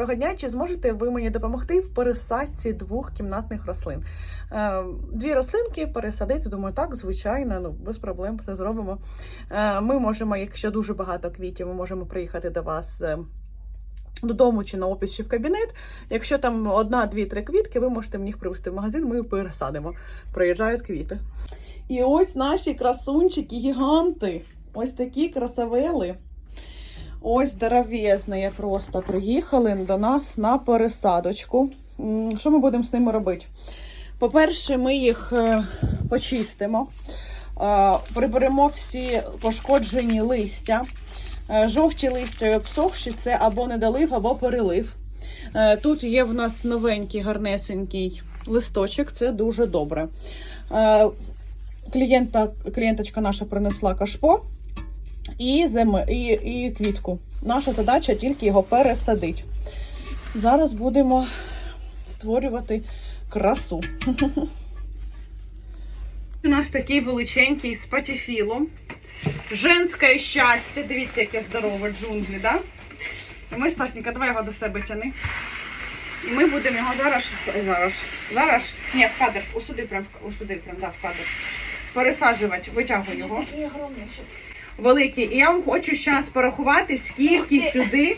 Доброго дня, чи зможете ви мені допомогти в пересадці двох кімнатних рослин? Е, Дві рослинки пересадити, думаю, так, звичайно, ну без проблем все зробимо. Е, Ми можемо, якщо дуже багато квітів, ми можемо приїхати до вас. е, Додому чи на офіс, чи в кабінет. Якщо там одна, дві, три квітки, ви можете мені їх привезти в магазин, ми їх пересадимо. Приїжджають квіти. І ось наші красунчики, гіганти. Ось такі красавели. Ось здоровезні просто приїхали до нас на пересадочку. Що ми будемо з ними робити? По-перше, ми їх е, почистимо, е, приберемо всі пошкоджені листя. Е, Жовті листя і обсохші це або недолив, або перелив. Тут є в нас новенький гарнесенький листочок, це дуже добре. Клієнта, клієнточка наша принесла кашпо і, зем... і, і квітку. Наша задача тільки його пересадити. Зараз будемо створювати красу. У нас такий величенький з патіфілом. Женське щастя. Дивіться, яке здорове джунглі, да? І ми, Стасенька, давай його до себе тяни. І ми будемо його зараз, зараз, зараз, ні, в кадр, усюди прям, усюди прям, да, в кадр. Пересаджувати, витягуй його. Великий. І я вам хочу зараз порахувати, скільки сюди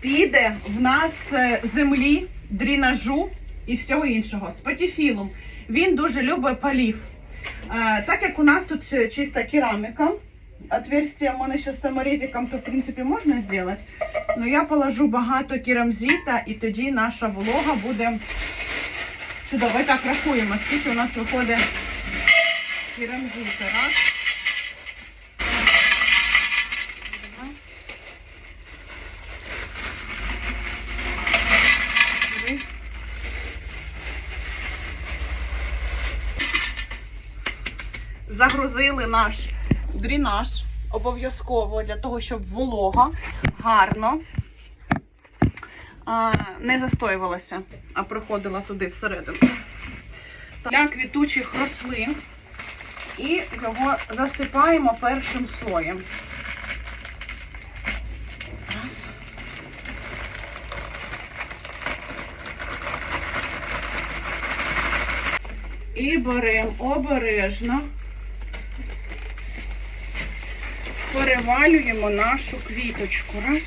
піде в нас е, землі, дрінажу і всього іншого. З патіфілом. Він дуже любить полів. Е, Так як у нас тут чиста кераміка, отверстие у мене ще з саморізиком, то в принципі можна зробити. Але я положу багато керамзита і тоді наша волога буде чудово. І так рахуємо, скільки у нас виходить керамзита. Раз. Загрузили наш дренаж обов'язково для того, щоб волога гарно не застоювалася, а проходила туди всередину. Для квітучих рослин і його засипаємо першим слоєм. І беремо обережно, перевалюємо нашу квіточку. Раз.